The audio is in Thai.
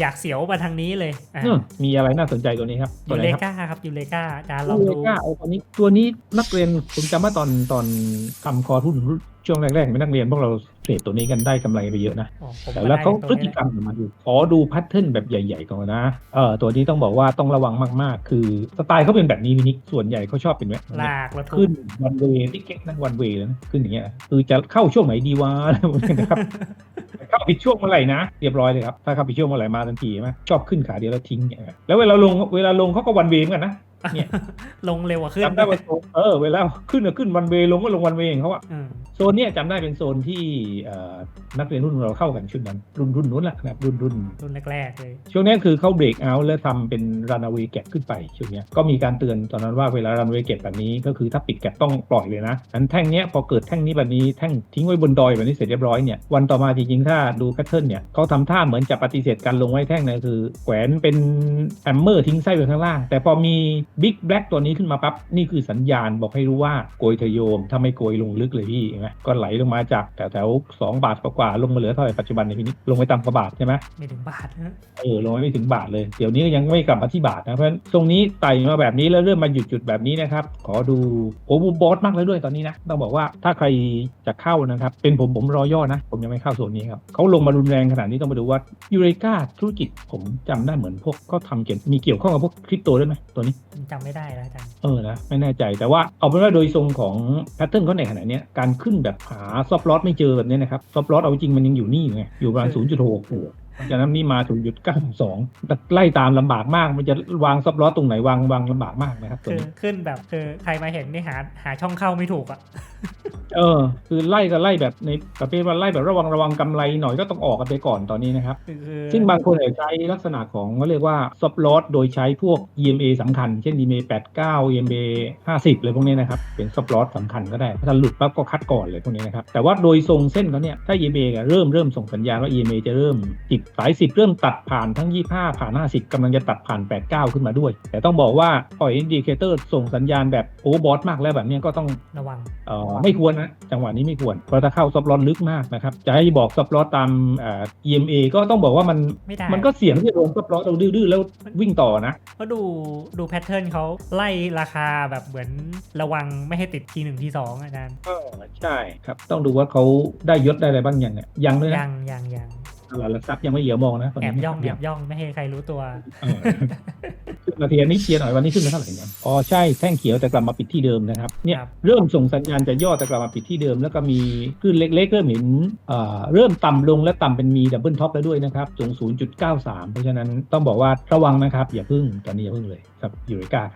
อยากเสียวมาทางนี้เลยอะอืมมีอะไรน่าสนใจตัวนี้ครับตัยูวไหนเลครับกาครับยูเลกาอาจารย์ลองยูเลดูกาโอ้ตัวนี้ตัวนี้นักเรียนผมจำว่าตอนตอนทำคอร์สหุ้นช่วงแรกๆเป็นนักเรียนพวกเราเทรดตัวนี้กันได้กำไรไปเยอะนะอ๋อผมแต่ก็แล้วได้เขาตัวพฤนี้ติกรรมออกมาดูขอดูแพทเทิร์นแบบใหญ่ ๆก่อนนะเออตัวนี้ต้องบอกว่าต้องระวังมากๆ คือสไตล์เขาเป็นแบบนี้วินิกส่วนใหญ่เขาชอบเป็นแบบนี้ลากแล้วทุขึ้นวันเวย์ที่เก๊กนั่นวันเวย์แล้วนะขึ้นอย่างเงี้ยคือจะเข้าช่วงไหนดีวะอะไรพวกนี้นะครับ เข้าผิดช่วงเมื่อไหร่นะเรียบร้อยเลยครับถ้าเข้าผิดช่วงเมื่อไหร่มาทันทีใช่ไหมชอบขึ้นขาเดียวแล้วทิ้งเนี่ยแล้วเวลาลงเวลาลงเขาก็วันเวย์มกันนะ เนี่ยลงเร็วกว่าขึ้นจำได้ว่าโซนเออเวลาขึ้นก็ขึ้นวันเวย์ลงก็ลงวันเวย์ของเขาอะอืมโซนเนี้ยจำได้เป็นโซนที่เอ่อนักเรียนรุ่นเราเข้ากันชุดนั้น รุ่นรุ่นนู้นแหละนะครับรุ่นรุ่นรุ่นแรกๆเลยช่วงนี้คือเขาเบรกเอาท์แล้วทำเป็นรัน a เว y แกขึ้นไปช่วงเนี้ยก็มีการเตือนตอนนั้นว่าเวลารัน a เว y แกแบบนี้ก็คือถ้าปิดแกต้องปล่อยเลยนะอันแท่งเนี้ยพอเกิดแท่งนี้แบบนี้แท่งทิ้งไว้บนดอยแบบนี้เสร็จเรียบร้อยเนี่ยวันต่อมาจริงๆถ้าดูแพทเทิร์นเนี่ยเขาทำท่าเหมือนจะปฏิเสธการลงไว้แท่งนะคือแขวนเป็นแอมเมอร์ทิ้งไส้ไว้ข้างล่างแต่พอมีบิ๊กแบล็กตัวนี้ขึ้นมาปั๊บ นี่คือสัญญาณบอกให้รู้ว่าโกยเทโยม ถ้าไม่โกยลงลึกเลยพี่เห็นไหมก็ไหลลงมาจากแถวแถวๆสองบาทกว่าๆลงมาเหลือเท่าไหร่ปัจจุบันในพี่นี้ลงไปต่ำกว่าบาทใช่ไหมไม่ถึงบาทนะเออลงไปไม่ถึงบาทเลย เดี๋ยวนี้ก็ยังไม่กลับมาที่บาทนะเพราะฉะนั้นตรงนี้ไต่มาแบบนี้แล้วเริ่มมาหยุดจุดแบบนี้นะครับขอดูโอ้บูบอสมากเลยด้วยตอนนี้นะต้องบอกว่าถ้าใครจะเข้านะครับเป็นผมผมรอย่อนะ ผมยังไม่เข้าโซนนี้ครับเขาลงมารุนแรงขนาดนี้ต้องมาดูว่ายูเรกาธุรกิจผมจำได้เหมือนพวกก็ทำเกี่ยวมีเกี่ยวข้องกับพวกคริปโตด้วยไหมตัวนี้ผมจำไม่ได้แล้วอาจารย์เออนะไม่แน่ใจแต่ว่าเอาเป็นว่าโดยทรงของแพทเทิร์นเขาในขณะเนี้ยการขึ้นแบบหาซอฟต์ลอสไม่เจอแบบเนี้ยนะครับซอฟต์ลอสเอาจริงมันยังอยู่นี่อยู่ไงอยู่ประมาณ0.6เพราะฉะนั้นนี่มาถึงจุด92แต่ไล่ตามลำบากมาก มันจะวางซอฟต์ลอสตรงไหนวางวางลำบากมากนะครับตัวคือนี้ขึ้นแบบคือใครมาเห็นนี่หาหาช่องเข้าไม่ถูกอะเออ คือไล่ก็ไล่แบบในประเภทว่าไล่แบบระวังระวังกำไรหน่อยก็ต้องออกกันไปก่อนตอนนี้นะครับคือคือซึ่งบางคนอาจจะใช้ลักษณะของเขาเรียกว่าซอฟต์ลอสโดยใช้พวก EMA สำคัญ เช่น EMA 89 EMA 50เลยพวกนี้นะครับ เป็นซอฟต์ลอสสำคัญก็ได้ ถ้าหลุดปั๊บก็คัดก่อนเลยพวกนี้นะครับ แต่ว่าโดยทรงเส้นเขาเนี่ย ถ้า EMA ก็เริ่มเริ่มส่งสัญญาณว่า EMA จะเริ่มติดสาย 10 เริ่มตัดผ่านทั้ง 25 ผ่าน 50กำลังจะตัดผ่าน 89 ขึ้นมาด้วย แต่ต้องบอกว่าปล่อยอินดิเคเตอร์ส่งสัญญาณแบบโอเวอร์บอทมากแล้วแบบนี้ก็ต้องระวังเอ่อไม่ควรนะ จังหวะนี้ไม่ควร เพราะถ้าเข้าซับลอตลึกมากนะครับ จะให้บอกซับลอตตามเอ่อ EMA ก็ต้องบอกว่ามันไม่ได้มันก็เสี่ยงที่จะโดนซับลอตเราดื้อๆแล้ววิ่งต่อนะเพราะดูดูแพทเทิร์นเขาไล่ราคาแบบเหมือนระวังไม่ให้ติดทีหนึ่งทีสองอาจารย์ใช่ครับต้องดูว่าเขาได้ยศได้อะไรบ้างยังเนี่ยยังเลยยันะงยังยังต ลาดหลักทรัพย์ยังไม่เหยียบมองนะตอนแอบนี้ย่องแอยับย่องไม่ให้ใครรู้ตัว เออขึ้นมาเทียนนี้เชียร์หน่อยวันนี้ขึ้นมาเท่าไหร่เนี่ยอ๋อใช่แท่งเขียวแต่กลับมาปิดที่เดิมนะครับเนี่ยครับ เริ่มส่งสัญญาณจะย่อแต่กลับมาปิดที่เดิม แล้วก็มีขึ้นเล็กๆเริ่มเห็นเอ่อเริ่มต่ำลงและต่ำเป็นมีดับเบิลท็อปแล้วด้วยนะครับสูง 0.93 เพราะฉะนั้นต้องบอกว่าระวังนะครับอย่าพึ่งตอนนี้อย่าพึ่งเลยครับยูเรกาครับ